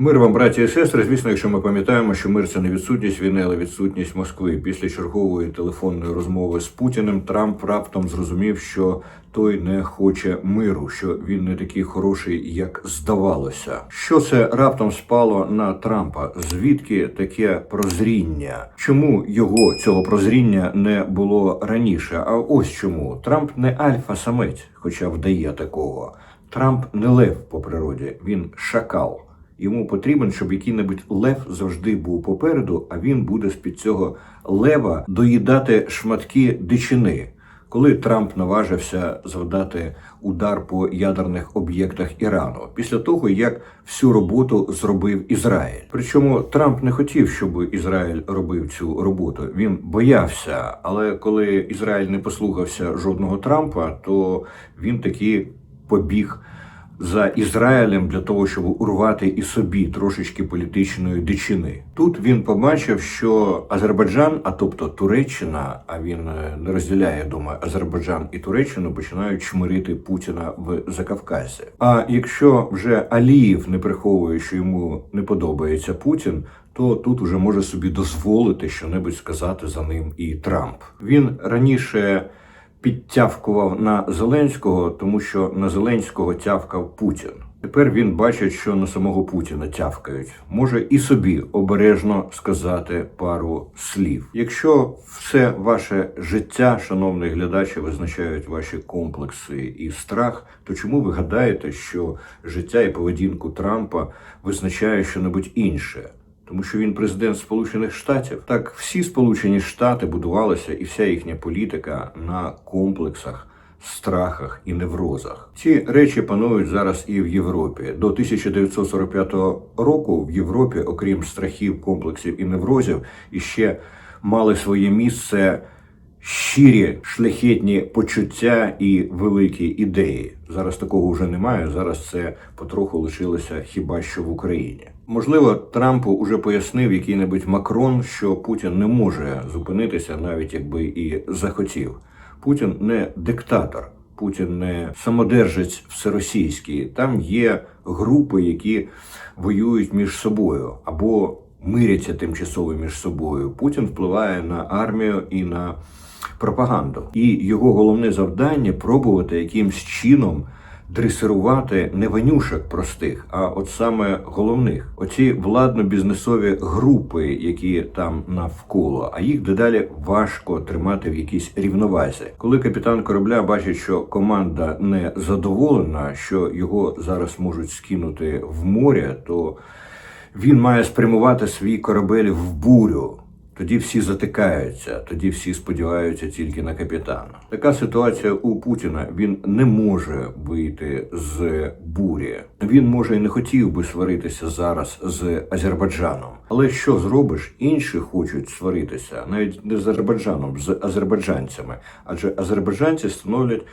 Мир вам, браті і сестри. Звісно, якщо ми пам'ятаємо, що мир це не відсутність війни, але відсутність Москви. Після чергової телефонної розмови з Путіним Трамп раптом зрозумів, що той не хоче миру, що він не такий хороший, як здавалося. Що це раптом спало на Трампа? Звідки таке прозріння? Чому його цього прозріння не було раніше? А ось чому Трамп не альфа-самець, хоча вдає такого. Трамп не лев по природі, він шакал. Йому потрібен, щоб який-небудь лев завжди був попереду, а він буде з-під цього лева доїдати шматки дичини. Коли Трамп наважився завдати удар по ядерних об'єктах Ірану, після того як всю роботу зробив Ізраїль. Причому Трамп не хотів, щоб Ізраїль робив цю роботу. Він боявся, але коли Ізраїль не послухався жодного Трампа, то він таки побіг за Ізраїлем для того, щоб урвати і собі трошечки політичної дичини. Тут він побачив, що Азербайджан, а тобто Туреччина, а він е, не розділяє, думаю, Азербайджан і Туреччину починають чмирити Путіна в Закавказі. А якщо вже Аліїв не приховує, що йому не подобається Путін. То тут уже може собі дозволити щонебудь сказати за ним і Трамп. Він раніше підтявкував на Зеленського, тому що на Зеленського тявкав Путін. Тепер він бачить, що на самого Путіна тявкають. Може і собі обережно сказати пару слів. Якщо все ваше життя, шановний глядачі, визначають ваші комплекси і страх, то чому ви гадаєте, що життя і поведінку Трампа визначає щонебудь інше? Тому що він президент Сполучених Штатів. Так всі Сполучені Штати будувалися, і вся їхня політика на комплексах, страхах і неврозах. Ці речі панують зараз і в Європі. До 1945 року в Європі, окрім страхів, комплексів і неврозів, іще мали своє місце щирі шляхетні почуття і великі ідеї. Зараз такого вже немає. Зараз це потроху лишилося хіба що в Україні. Можливо, Трампу уже пояснив який-небудь Макрон, що Путін не може зупинитися, навіть якби і захотів. Путін не диктатор, Путін не самодержець всеросійський. Там є групи, які воюють між собою або миряться тимчасово між собою. Путін впливає на армію і на пропаганду. І його головне завдання пробувати якимсь чином дресирувати не ванюшок простих, а от саме головних. Оці владно-бізнесові групи, які там навколо, а їх дедалі важко тримати в якійсь рівновазі. Коли капітан корабля бачить, що команда не задоволена, що його зараз можуть скинути в море, то він має спрямувати свій корабель в бурю. Тоді всі затикаються, тоді всі сподіваються тільки на капітана. Така ситуація у Путіна. Він не може вийти з бурі. Він може і не хотів би сваритися зараз з Азербайджаном. Але що зробиш? Інші хочуть сваритися навіть не з Азербайджаном, з азербайджанцями, адже азербайджанці становлять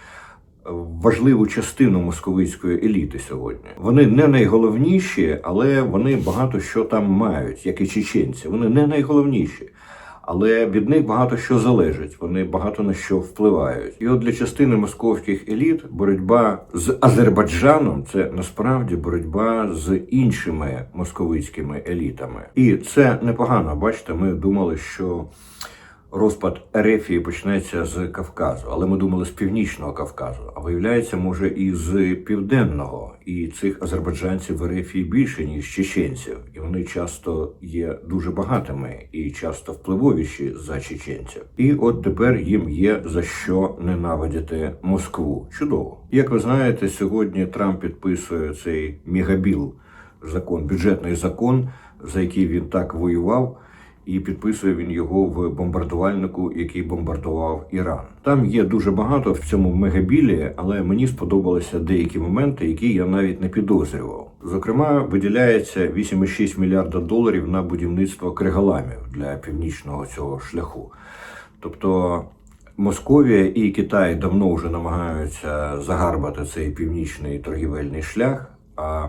важливу частину московицької еліти сьогодні. Вони не найголовніші, але вони багато що там мають, як і чеченці. Вони не найголовніші. Але від них багато що залежить, вони багато на що впливають. І от для частини московських еліт боротьба з Азербайджаном це насправді боротьба з іншими московицькими елітами. І це непогано. Бачите, ми думали, що розпад Ерефії почнеться з Кавказу, але ми думали з північного Кавказу. А виявляється, може і з південного. І цих азербайджанців в Ерефії більше ніж чеченців, і вони часто є дуже багатими і часто впливовіші за чеченців. І от тепер їм є за що ненавидіти Москву. Чудово, як ви знаєте, сьогодні Трамп підписує цей мегабіл закон, бюджетний закон, за який він так воював і підписує він його в бомбардувальнику, який бомбардував Іран. Там є дуже багато в цьому мегабілі, але мені сподобалися деякі моменти, які я навіть не підозрював. Зокрема, виділяється 8,6 мільярда доларів на будівництво кригаламів для північного цього шляху. Тобто Московія і Китай давно вже намагаються загарбати цей північний торгівельний шлях. А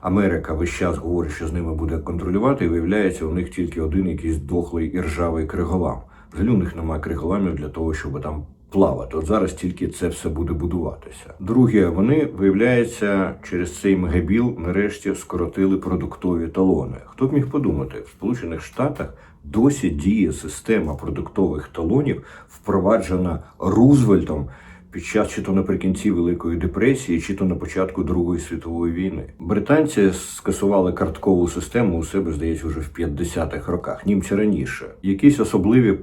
Америка весь час говорить, що з ними буде контролювати, і виявляється, у них тільки один якийсь дохлий і ржавий криголам. Взагалі у них немає криголамів для того, щоб там плавати. От зараз тільки це все буде будуватися. Друге, вони виявляється через цей мегабіл нарешті скоротили продуктові талони. Хто б міг подумати, в Сполучених Штатах досі діє система продуктових талонів, впроваджена Рузвельтом під час чи то наприкінці Великої депресії, чи то на початку Другої світової війни. Британці скасували карткову систему у себе, здається, вже в 50-х роках, німці раніше. Якісь особливі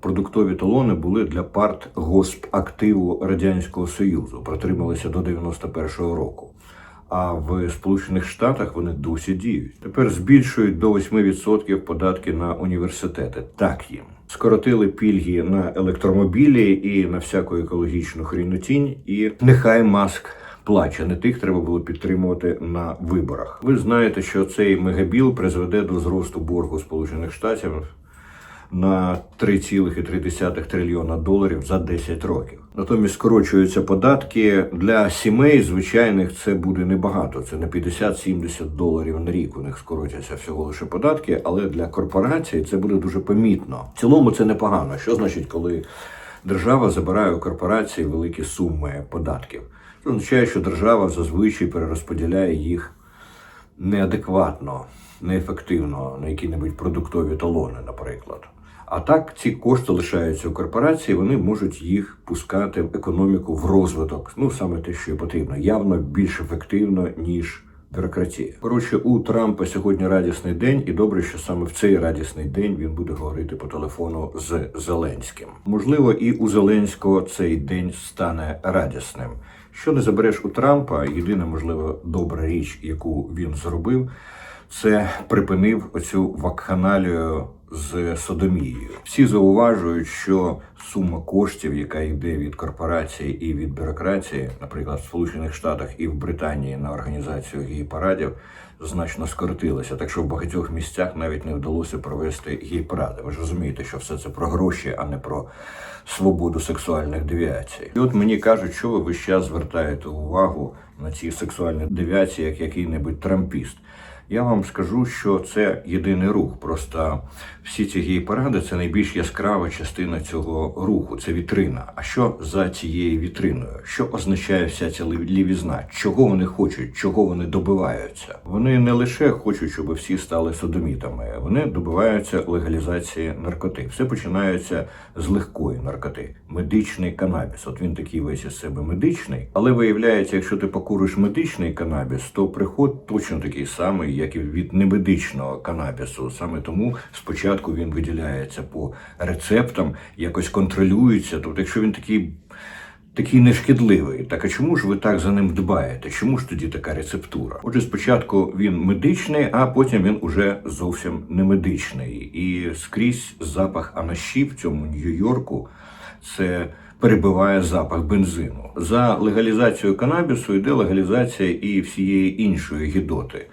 продуктові талони були для парт госпактиву Радянського Союзу, протрималися до 91-го року. А в Сполучених Штатах вони досі діють. Тепер збільшують до 8% податки на університети. Так їм скоротили пільги на електромобілі і на всяку екологічну хрінотінь. І нехай маск плаче. Не тих треба було підтримувати на виборах. Ви знаєте, що цей мегабіл призведе до зросту боргу Сполучених Штатів на 3,3 трильйона доларів за 10 років. Натомість скорочуються податки для сімей. Звичайних це буде небагато. Це на 50-70 доларів на рік. У них скоротяться всього лише податки, але для корпорацій це буде дуже помітно. В цілому це непогано. Що значить, коли держава забирає у корпорації великі суми податків? Це означає, що держава зазвичай перерозподіляє їх неадекватно, неефективно на які-небудь продуктові талони, наприклад. А так ці кошти лишаються у корпорації, вони можуть їх пускати в економіку в розвиток. Ну саме те, що потрібно, явно більш ефективно ніж бюрократія. Коротше, у Трампа сьогодні радісний день, і добре, що саме в цей радісний день він буде говорити по телефону з Зеленським. Можливо, і у Зеленського цей день стане радісним. Що не забереш у Трампа, єдина можливо добра річ, яку він зробив, це припинив оцю вакханалію з содомією. Всі зауважують, що сума коштів, яка йде від корпорації і від бюрократії, наприклад, в Сполучених Штатах і в Британії на організацію гей-парадів, значно скоротилася. Так що в багатьох місцях навіть не вдалося провести гей-паради. Ви ж розумієте, що все це про гроші, а не про свободу сексуальних девіацій. І от мені кажуть, що ви весь час звертаєте увагу на ці сексуальні девіації, як який-небудь трампіст. Я вам скажу, що це єдиний рух. Просто всі ці гей-паради це найбільш яскрава частина цього руху. Це вітрина. А що за цією вітриною? Що означає вся ця лівізна? Чого вони хочуть? Чого вони добиваються? Вони не лише хочуть, щоб всі стали содомітами. Вони добиваються легалізації наркоти. Все починається з легкої наркоти. Медичний канабіс. От він такий весь із себе медичний, але виявляється, якщо ти покуриш медичний канабіс, то приход точно такий самий, як і від немедичного канабісу. Саме тому спочатку він виділяється по рецептам, якось контролюється. Тобто, якщо він такий. Такий нешкідливий. Так а чому ж ви так за ним дбаєте? Чому ж тоді така рецептура? Отже, спочатку він медичний, а потім він уже зовсім не медичний. І скрізь запах анаші в цьому Нью-Йорку це перебиває запах бензину. За легалізацією канабісу йде легалізація і всієї іншої гідоти.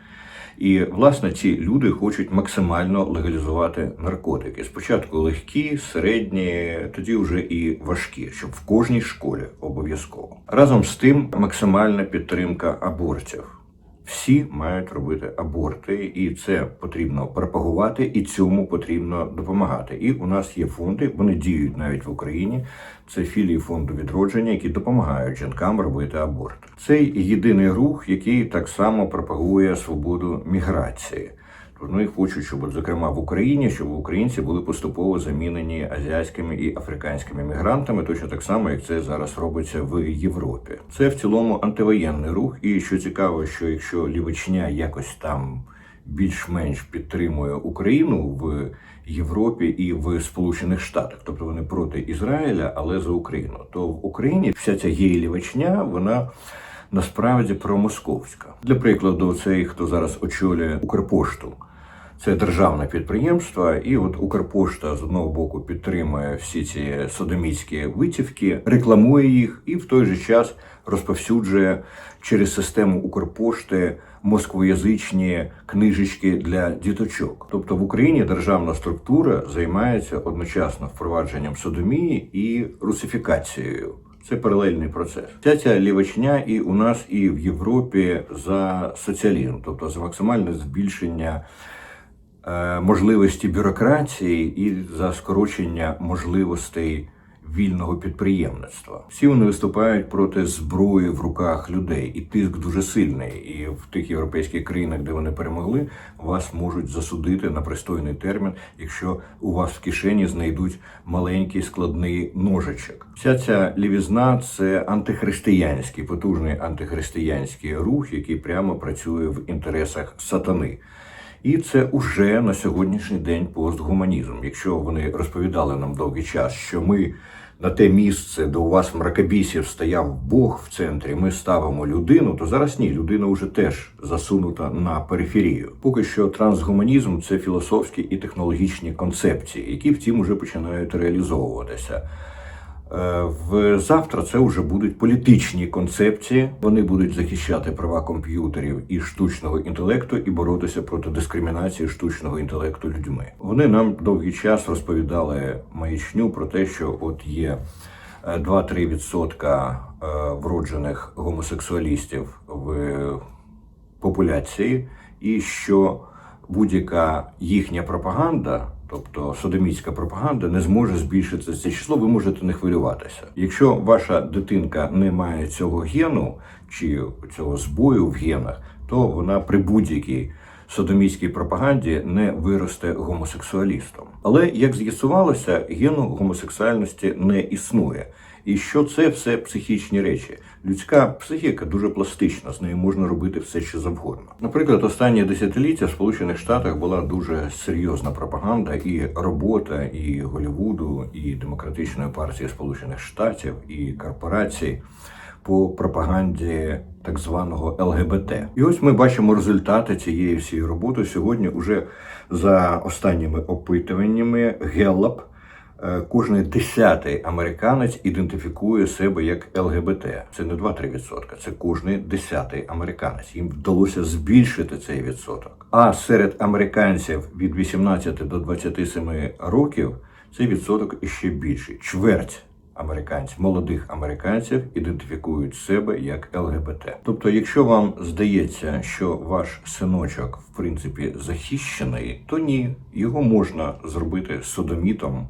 І власне ці люди хочуть максимально легалізувати наркотики. Спочатку легкі, середні, тоді вже і важкі, щоб в кожній школі обов'язково. Разом з тим максимальна підтримка абортів. Всі мають робити аборти, і це потрібно пропагувати, і цьому потрібно допомагати. І у нас є фонди, вони діють навіть в Україні. Це філії фонду відродження, які допомагають жінкам робити аборт. Це єдиний рух, який так само пропагує свободу міграції. Вони хочуть, щоб, зокрема, в Україні, щоб українці були поступово замінені азіатськими і африканськими мігрантами, точно так само, як це зараз робиться в Європі. Це в цілому антивоєнний рух. І що цікаво, що якщо лівичня якось там більш-менш підтримує Україну в Європі і в Сполучених Штатах, тобто вони проти Ізраїля, але за Україну, то в Україні вся ця гейлівичня, вона насправді промосковська. Для прикладу, цей хто зараз очолює Укрпошту. Це державне підприємство, і от Укрпошта з одного боку підтримує всі ці содоміцькі витівки, рекламує їх і в той же час розповсюджує через систему Укрпошти москвоязичні книжечки для діточок. Тобто в Україні державна структура займається одночасно впровадженням содомії і русифікацією. Це паралельний процес. Ця ця лівачня і у нас, і в Європі за соціалізм, тобто за максимальне збільшення можливості бюрократії і за скорочення можливостей вільного підприємництва. Всі вони виступають проти зброї в руках людей, і тиск дуже сильний. І в тих європейських країнах, де вони перемогли, вас можуть засудити на пристойний термін, якщо у вас в кишені знайдуть маленький складний ножичок. Вся ця лівізна це антихристиянський, потужний антихристиянський рух, який прямо працює в інтересах сатани. І це уже на сьогоднішній день постгуманізм. Якщо вони розповідали нам довгий час, що ми на те місце, де у вас мракобісів стояв Бог в центрі, ми ставимо людину, то зараз ні, людина вже теж засунута на периферію. Поки що трансгуманізм це філософські і технологічні концепції, які втім уже починають реалізовуватися. Е, В завтра це вже будуть політичні концепції. Вони будуть захищати права комп'ютерів і штучного інтелекту і боротися проти дискримінації штучного інтелекту людьми. Вони нам довгий час розповідали маячню про те, що от є е, 2-3 відсотка е, вроджених гомосексуалістів в популяції, і що будь-яка їхня пропаганда, тобто содомітська пропаганда, не зможе збільшити це число. Ви можете не хвилюватися. Якщо ваша дитинка не має цього гену чи цього збою в генах, то вона при будь-якій содомітській пропаганді не виросте гомосексуалістом. Але як з'ясувалося, гену гомосексуальності не існує. І що це все психічні речі? Людська психіка дуже пластична, з нею можна робити все, що завгодно. Наприклад, останні десятиліття в Сполучених Штатах була дуже серйозна пропаганда і робота і Голлівуду, і демократичної партії Сполучених Штатів, і корпорацій по пропаганді так званого ЛГБТ. І ось ми бачимо результати цієї всієї роботи сьогодні. Уже за останніми опитуваннями Геллап. Е, Кожний десятий американець ідентифікує себе як ЛГБТ. Це не 2-3%, це кожний десятий американець. Їм вдалося збільшити цей відсоток. А серед американців від 18 до 27 років цей відсоток іще більший. Чверть американців, молодих американців ідентифікують себе як ЛГБТ. Тобто, якщо вам здається, що ваш синочок в принципі захищений, то ні, його можна зробити содомітом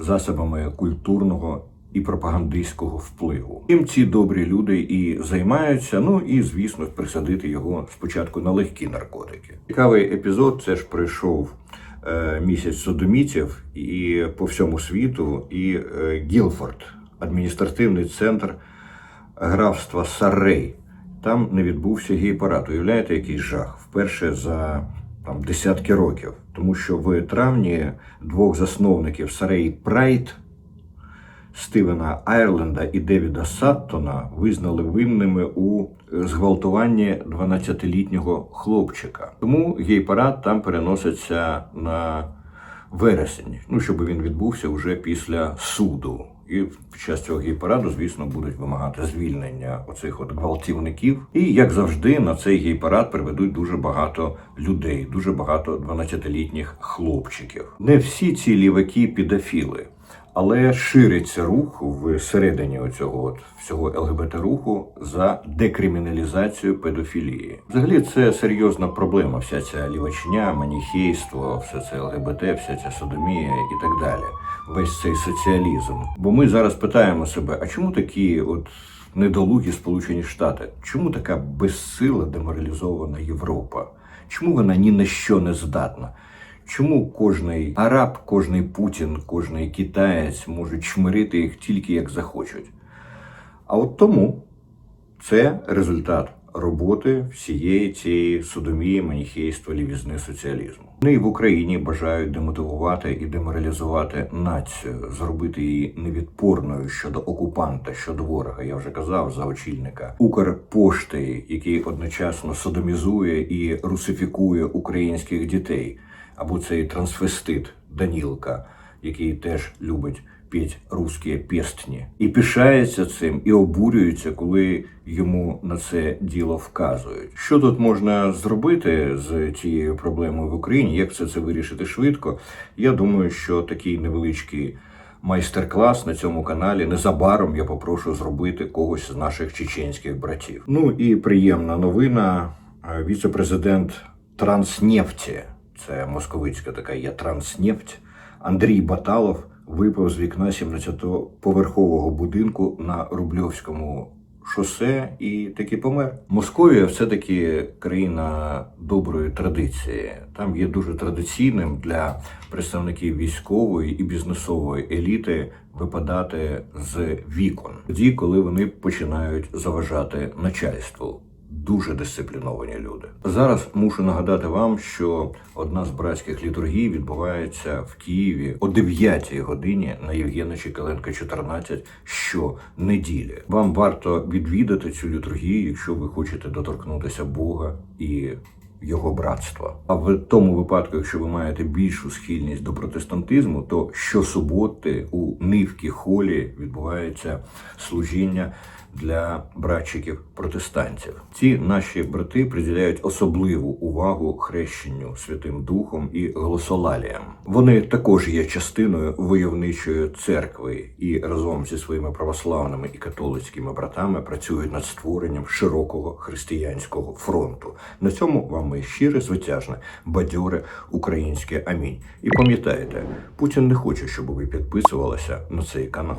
засобами культурного і пропагандистського впливу. Тим ці добрі люди і займаються. Ну і звісно, присадити його спочатку на легкі наркотики. Цікавий епізод. Це ж пройшов е, місяць содомітів і по всьому світу, і е, Гілфорд, адміністративний центр графства Саррей. Там не відбувся гей-парад. Уявляєте, який жах? Вперше за там десятки років, тому що в травні двох засновників Сарей Прайд Стивена Айрленда і Девіда Саттона визнали винними у зґвалтуванні 12-літнього хлопчика. Тому гей-парад там переноситься на вересень, ну щоб він відбувся вже після суду. І час цього гей-параду, звісно, будуть вимагати звільнення оцих от гвалтівників. І як завжди, на цей гей-парад приведуть дуже багато людей, дуже багато 12-літніх хлопчиків. Не всі ці ліваки підофіли. Але шириться рух всередині оцього от всього ЛГБТ руху за декриміналізацію педофілії. Взагалі, це серйозна проблема. Вся ця лівачня, маніхейство, все це ЛГБТ, вся ця содомія і так далі. Весь цей соціалізм. Бо ми зараз питаємо себе: а чому такі от недолугі Сполучені Штати? Чому така безсила деморалізована Європа? Чому вона ні на що не здатна? Чому кожний араб, кожний Путін, кожний китаєць можуть чмирити їх тільки як захочуть? А от тому це результат роботи всієї цієї судомії, маніхейства, лівізни соціалізму. Вони в Україні бажають демотивувати і деморалізувати націю, зробити її невідпорною щодо окупанта, щодо ворога. Я вже казав за очільника Укрпошти, який одночасно содомізує і русифікує українських дітей або цей трансвестит Данілка, який теж любить п'ять русські пєстні, і пишається цим, і обурюється, коли йому на це діло вказують. Що тут можна зробити з цією проблемою в Україні? Як це це вирішити швидко? Я думаю, що такий невеличкий. Майстер-клас на цьому каналі незабаром я попрошу зробити когось з наших чеченських братів. Ну і приємна новина. Віце-президент Транснефті, це московицька така є Транснефть, Андрій Баталов випав з вікна 17-поверхового будинку на Рубльовському шосе і таки помер. Московія все-таки країна доброї традиції. Там є дуже традиційним для представників військової і бізнесової еліти випадати з вікон, тоді, коли вони починають заважати начальству. Дуже дисципліновані люди. Зараз мушу нагадати вам, що одна з братських літургій відбувається в Києві о 9 годині на Євгена Чекаленка 14 щонеділі. Вам варто відвідати цю літургію, якщо ви хочете доторкнутися Бога і його братства. А в тому випадку, якщо ви маєте більшу схильність до протестантизму, то щосуботи у Нивкі холі відбувається служіння для братчиків протестантів. Ці наші брати приділяють особливу увагу хрещенню Святим Духом і глосолаліям. Вони також є частиною войовничої церкви і разом зі своїми православними і католицькими братами працюють над створенням широкого християнського фронту. На цьому вам моє щире, звитяжне, бадьоре українське амінь. І пам'ятайте, Путін не хоче, щоб ви підписувалися на цей канал.